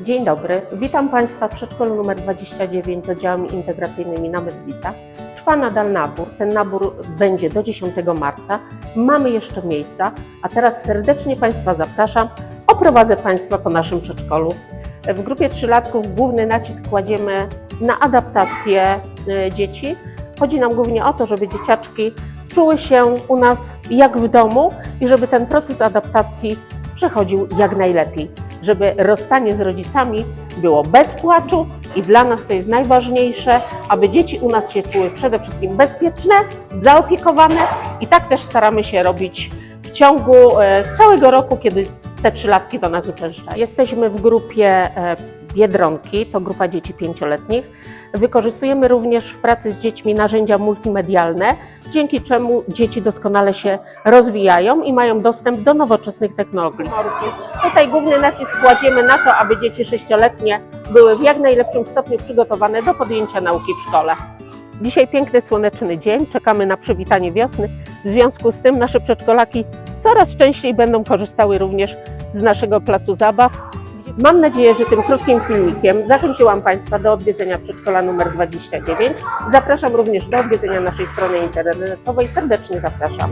Dzień dobry, witam Państwa w przedszkolu nr 29 z oddziałami integracyjnymi na Mydlicach. Trwa nadal nabór, ten nabór będzie do 10 marca. Mamy jeszcze miejsca, a teraz serdecznie Państwa zapraszam. Oprowadzę Państwa po naszym przedszkolu. W grupie trzylatków główny nacisk kładziemy na adaptację e, dzieci. Chodzi nam głównie o to, żeby dzieciaczki czuły się u nas jak w domu i żeby ten proces adaptacji przechodził jak najlepiej. Żeby rozstanie z rodzicami było bez płaczu i dla nas to jest najważniejsze, aby dzieci u nas się czuły przede wszystkim bezpieczne, zaopiekowane i tak też staramy się robić w ciągu e, całego roku, kiedy te trzylatki do nas uczęszczają. Jesteśmy w grupie e, Biedronki, to grupa dzieci pięcioletnich. Wykorzystujemy również w pracy z dziećmi narzędzia multimedialne, dzięki czemu dzieci doskonale się rozwijają i mają dostęp do nowoczesnych technologii. Tutaj główny nacisk kładziemy na to, aby dzieci sześcioletnie były w jak najlepszym stopniu przygotowane do podjęcia nauki w szkole. Dzisiaj piękny słoneczny dzień, czekamy na przywitanie wiosny. W związku z tym nasze przedszkolaki coraz częściej będą korzystały również z naszego placu zabaw. Mam nadzieję, że tym krótkim filmikiem zachęciłam Państwa do odwiedzenia przedszkola numer 29. Zapraszam również do odwiedzenia naszej strony internetowej. Serdecznie zapraszam.